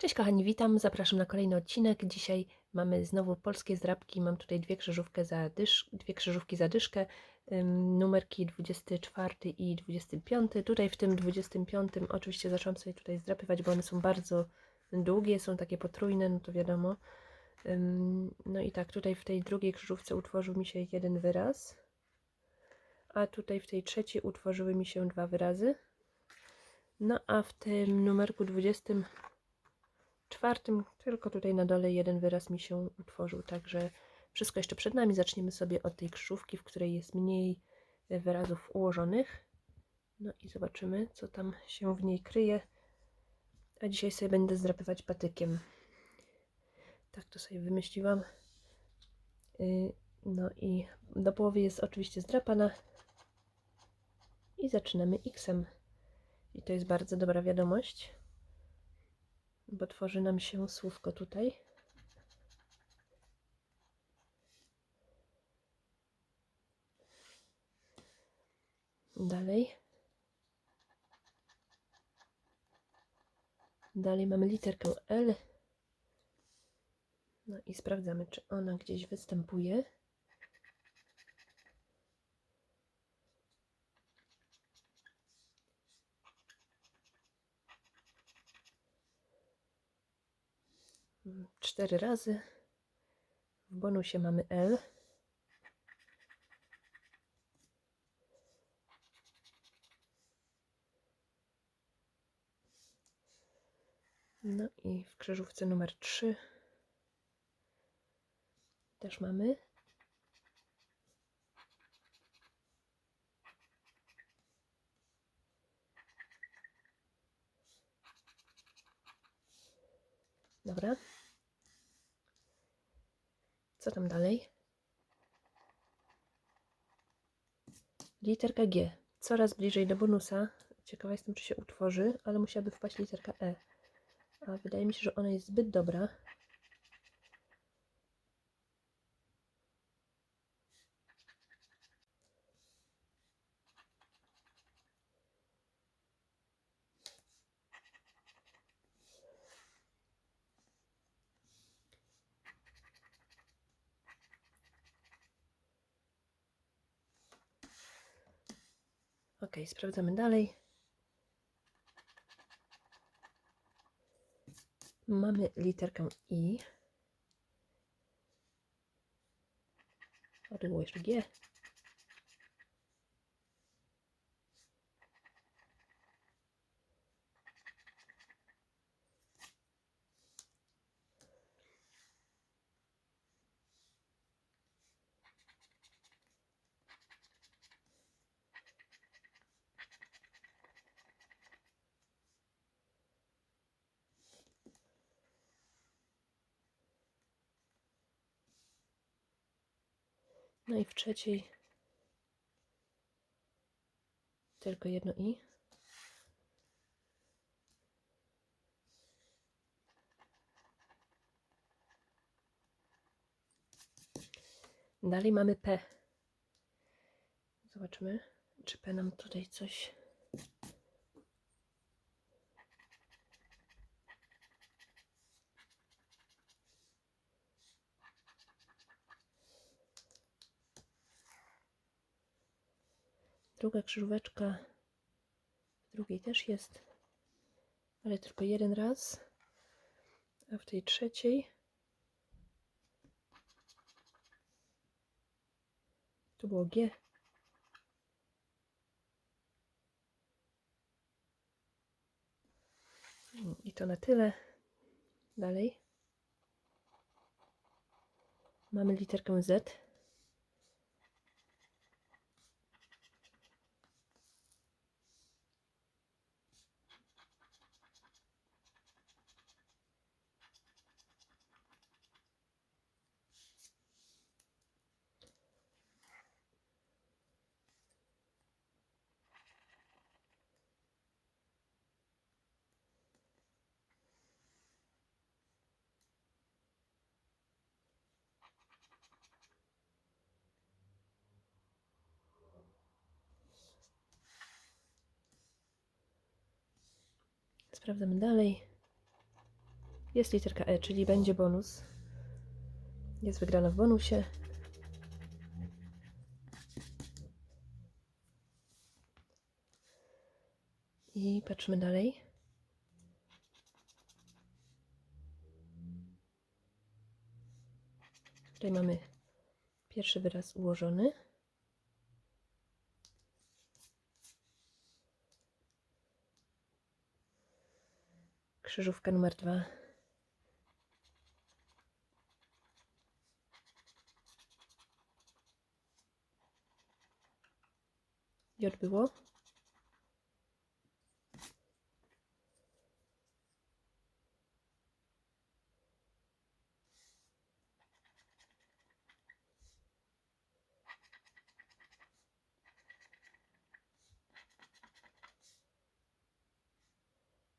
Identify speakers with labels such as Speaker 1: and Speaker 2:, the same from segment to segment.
Speaker 1: Cześć kochani, witam, zapraszam na kolejny odcinek. Dzisiaj mamy znowu polskie zdrabki. Mam tutaj dwie, krzyżówkę za dysz, dwie krzyżówki za dyszkę, ym, numerki 24 i 25. Tutaj w tym 25 oczywiście zaczęłam sobie tutaj zdrapywać, bo one są bardzo długie, są takie potrójne, no to wiadomo. Ym, no i tak, tutaj w tej drugiej krzyżówce utworzył mi się jeden wyraz, a tutaj w tej trzeciej utworzyły mi się dwa wyrazy. No a w tym numerku 20 czwartym, tylko tutaj na dole jeden wyraz mi się utworzył, także wszystko jeszcze przed nami. Zaczniemy sobie od tej krzyżówki, w której jest mniej wyrazów ułożonych. No i zobaczymy, co tam się w niej kryje. A dzisiaj sobie będę zdrapywać patykiem. Tak to sobie wymyśliłam. Y, No i do połowy jest oczywiście zdrapana. I zaczynamy X-em. I to jest bardzo dobra wiadomość bo tworzy nam się słówko tutaj. Dalej. Dalej mamy literkę L. No i sprawdzamy, czy ona gdzieś występuje. Cztery razy. W bonusie mamy L. No i w krzyżówce numer 3 też mamy. Dobra. Co tam dalej? Literka G. Coraz bliżej do bonusa. Ciekawa jestem, czy się utworzy, ale musiałaby wpaść literka E. A wydaje mi się, że ona jest zbyt dobra. Ok, sprawdzamy dalej. Mamy literkę I. Jeszcze G. No i w trzeciej tylko jedno i. Dalej mamy P. Zobaczymy, czy P nam tutaj coś. Druga krzyżóweczka. W drugiej też jest, ale tylko jeden raz. A w tej trzeciej tu było G. I to na tyle. Dalej. Mamy literkę Z. Sprawdzamy dalej. Jest literka E, czyli będzie bonus. Jest wygrana w bonusie. I patrzmy dalej. Tutaj mamy pierwszy wyraz ułożony. Krzyżówka numer dwa. J było.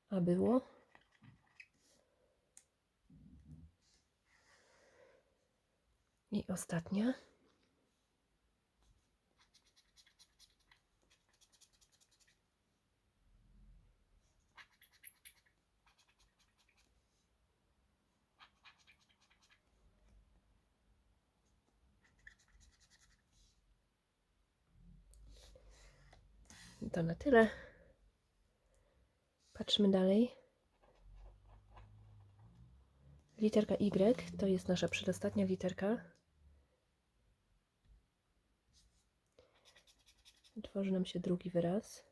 Speaker 1: A było. I ostatnia. To na tyle. Patrzmy dalej. Literka Y to jest nasza przedostatnia literka. Tworzy nam się drugi wyraz.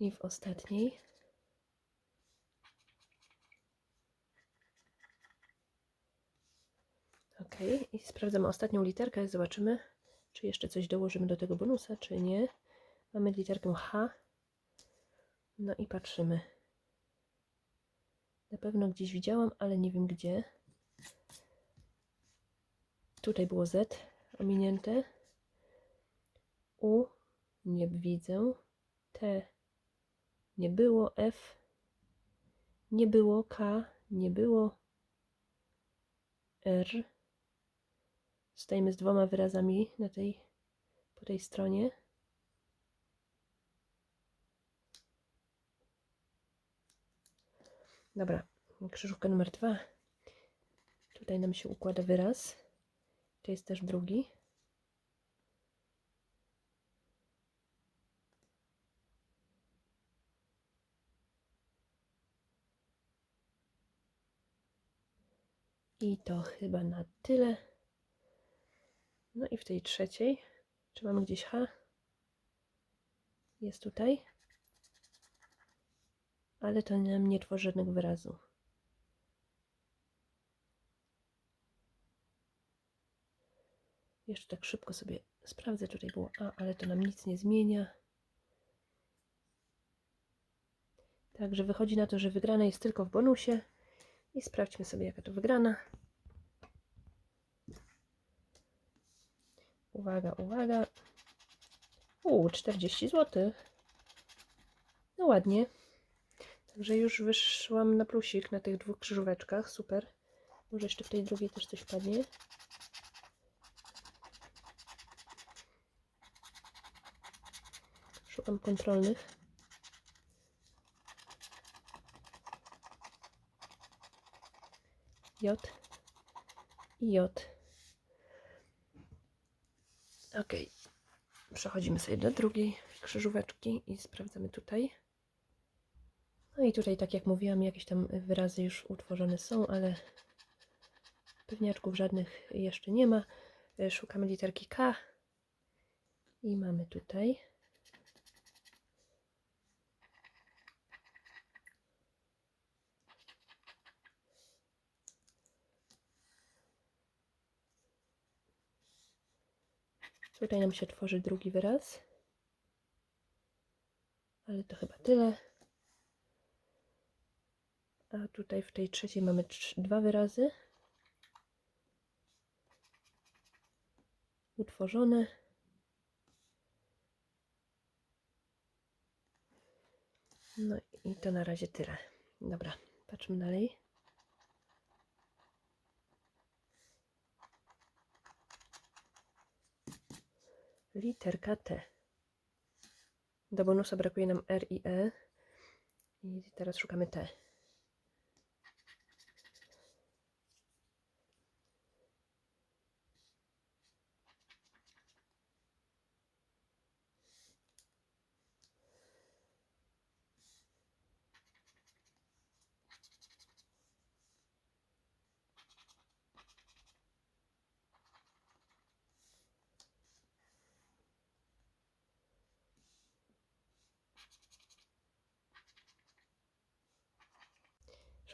Speaker 1: I w ostatniej Ok, i sprawdzamy ostatnią literkę. Zobaczymy, czy jeszcze coś dołożymy do tego bonusa, czy nie. Mamy literkę H. No i patrzymy. Na pewno gdzieś widziałam, ale nie wiem gdzie. Tutaj było Z ominięte. U nie widzę. T nie było. F nie było. K nie było. R. Stajemy z dwoma wyrazami na tej, po tej stronie. Dobra, krzyżówka numer dwa. Tutaj nam się układa wyraz. To jest też drugi. I to chyba na tyle. No i w tej trzeciej, czy mamy gdzieś H? Jest tutaj. Ale to nam nie tworzy żadnego wyrazu. Jeszcze tak szybko sobie sprawdzę. Tutaj było A, ale to nam nic nie zmienia. Także wychodzi na to, że wygrana jest tylko w bonusie. I sprawdźmy sobie, jaka to wygrana. Uwaga, uwaga. U, 40 zł. No ładnie. Także już wyszłam na plusik na tych dwóch krzyżóweczkach. Super. Może jeszcze w tej drugiej też coś padnie. Szukam kontrolnych. J i J. Ok. Przechodzimy sobie do drugiej krzyżóweczki i sprawdzamy tutaj. No i tutaj, tak jak mówiłam, jakieś tam wyrazy już utworzone są, ale pewniaczków żadnych jeszcze nie ma. E, Szukamy literki K i mamy tutaj. Tutaj nam się tworzy drugi wyraz. Ale to chyba tyle. A tutaj w tej trzeciej mamy dwa wyrazy. Utworzone. No i to na razie tyle. Dobra, patrzmy dalej. Literka T. Do bonusa brakuje nam R i E. I teraz szukamy T.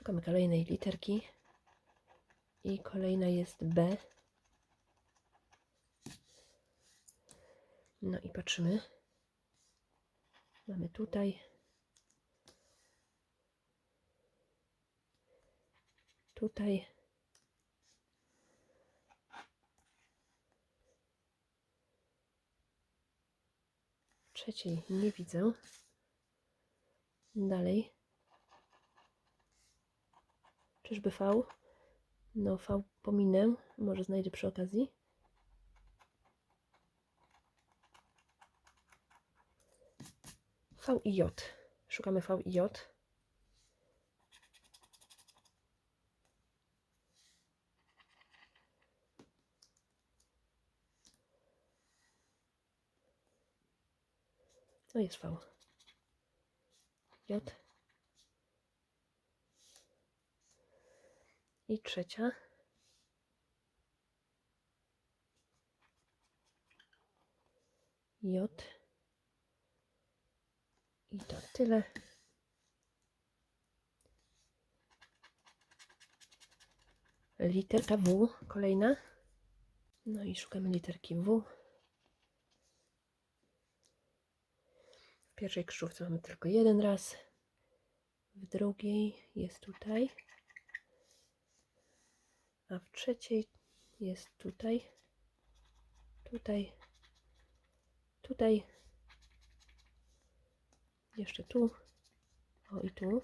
Speaker 1: Szukamy kolejnej literki. I kolejna jest B. No i patrzymy. Mamy tutaj. Tutaj. Trzeciej nie widzę. Dalej. Czyżby V? No, V pominę. Może znajdę przy okazji. V i J. Szukamy V i J. To jest V. J. I trzecia. J. I to tyle. Literka W, kolejna. No i szukamy literki W. W pierwszej krzyżówce mamy tylko jeden raz. W drugiej jest tutaj a w trzeciej jest tutaj, tutaj, tutaj, jeszcze tu, o i tu.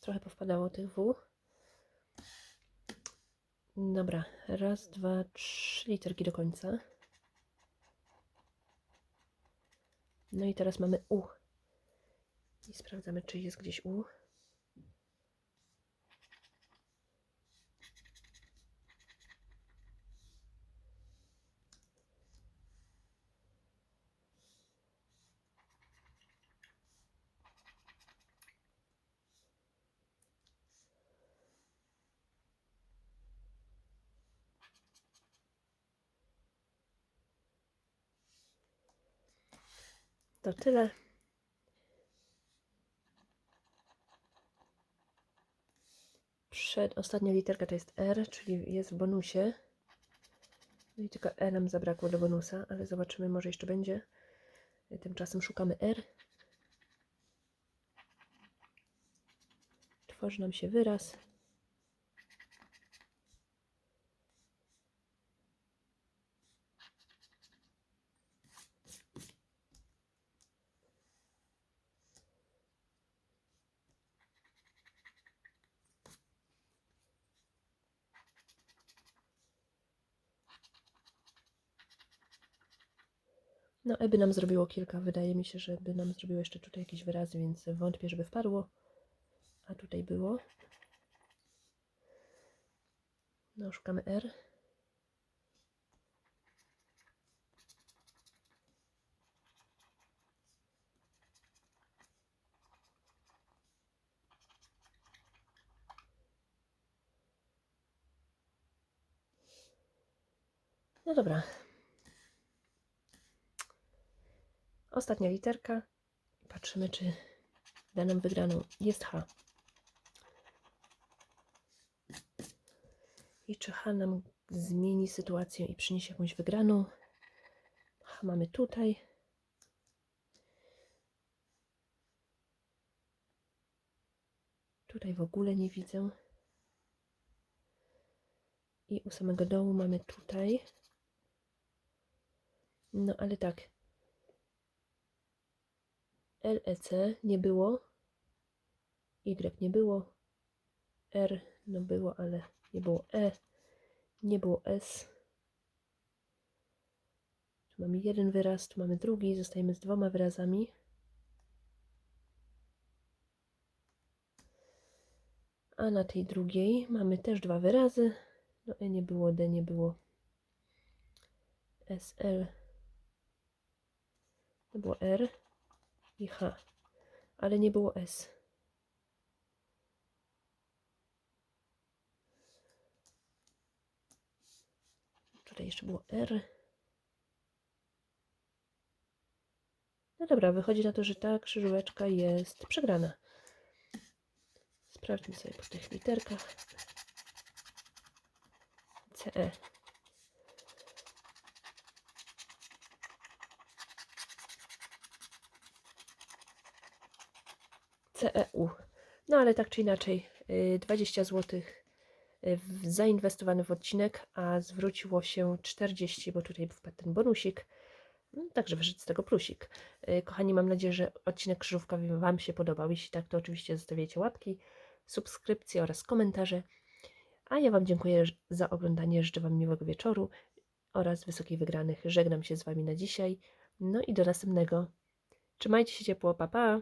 Speaker 1: Trochę powpadało tych W. Dobra, raz, dwa, trzy literki do końca. No i teraz mamy U. I sprawdzamy, czy jest gdzieś U. To tyle. Przed, ostatnia literka to jest R, czyli jest w bonusie. No i tylko E nam zabrakło do bonusa, ale zobaczymy, może jeszcze będzie. Tymczasem szukamy R. Tworzy nam się wyraz. No, by nam zrobiło kilka. Wydaje mi się, że by nam zrobiło jeszcze tutaj jakieś wyrazy, więc wątpię, żeby wpadło. A tutaj było. No, szukamy R. No dobra. Ostatnia literka. Patrzymy, czy da nam wygraną. Jest H. I czy H nam zmieni sytuację i przyniesie jakąś wygraną? H mamy tutaj. Tutaj w ogóle nie widzę. I u samego dołu mamy tutaj. No ale tak. LEC nie było. Y nie było. R no było, ale nie było E. Nie było S. Tu mamy jeden wyraz, tu mamy drugi. Zostajemy z dwoma wyrazami. A na tej drugiej mamy też dwa wyrazy. No E nie było, D nie było. SL. To było R i H, ale nie było S. Tutaj jeszcze było R. No dobra, wychodzi na to, że ta krzyżóweczka jest przegrana. Sprawdźmy sobie po tych literkach. CE. CEU. No ale tak czy inaczej, y, 20 zł zainwestowane w odcinek, a zwróciło się 40, bo tutaj wpadł ten bonusik. No, Także wyszedł z tego plusik. Y, Kochani, mam nadzieję, że odcinek krzyżówka Wam się podobał. Jeśli tak, to oczywiście zostawiajcie łapki, subskrypcje oraz komentarze. A ja Wam dziękuję za oglądanie. Życzę Wam miłego wieczoru oraz wysokich wygranych. Żegnam się z Wami na dzisiaj. No i do następnego. Trzymajcie się ciepło, pa pa!